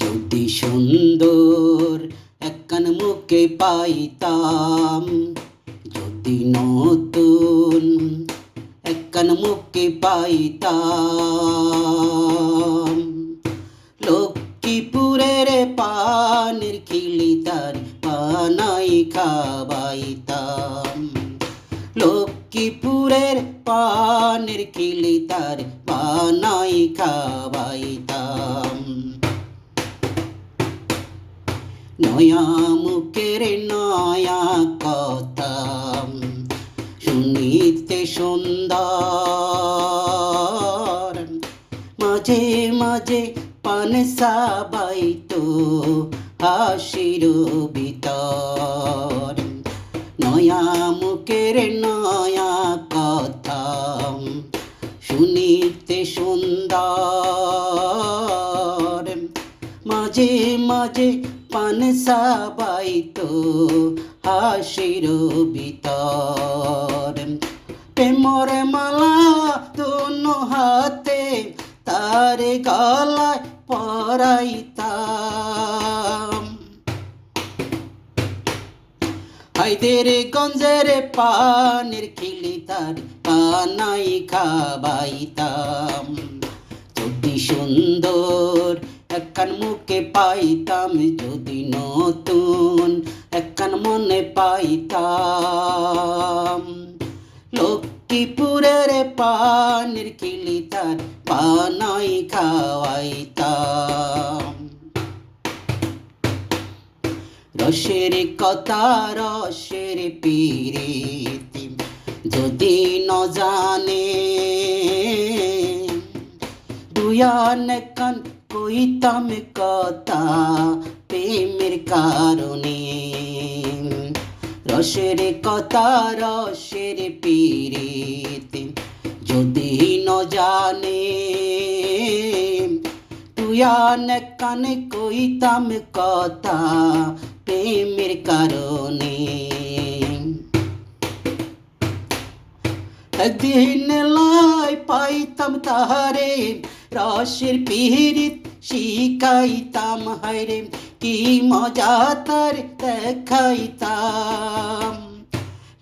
যদি সুন্দর একখান মুখে পাইতাম। যদি নতুন একখান মুখে পাইতাম। লক্ষ্মীপুরের পানির খিলি তার পানাই খাবাইতাম লক্ষ্মীপুরের পানের খিলি তার পানাই খাবাইতাম নয়া মুখের নয়া কথা। শুনিতে সুন্দর। মাঝে মাঝে পান সাবাইতো হাসির ভিতর। নয়া মুখের নয়া কথা। শুনিতে সুন্দর। মাঝে মাঝে পান সাবাইতো হাসির ভিতর। প্রেমর মালা দোনো হাতে তার গলায় পরাইতাম। হাইদের গঞ্জের পানের খিলি তার পানাই খাবাইতাম। যদি সুন্দর একখান মুখে পাইতাম যদি নতুন, একখান মনে পাইতাম। লক্ষ্মীপুরের পানির খিলি তার পানাই খাওয়াইতাম। রসের কথা, রসের পিরিতি, যদি ন জানে দুয়ান কান কইতাম কথা প্রেমের কারণে রসের কথা রসের পিরিতি যদি ন জানে তুয়ান কানে কইতাম কথা প্রেমের কারণে একদিন লাই পাইতাম তাহারে রসের পিহিরিত শিখাইতাম হায়রে কি মজা তার দেখাইতাম।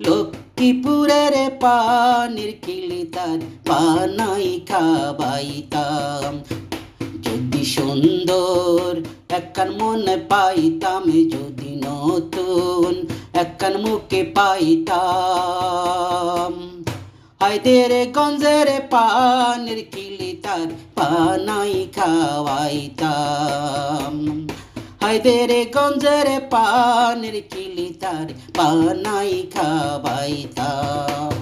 লক্ষ্মীপুরের পানির কিলি তার পানাই খাবাইতাম যদি সুন্দর একখান মনে পাইতাম, যদি নতুন একখান মুখে পাইতাম। হায়দের গঞ্জের পানের কিলি তার পানাই খাওয়াইতাম। হায়দের গঞ্জের পানের কিলি তার পানাই খাওয়াইতাম।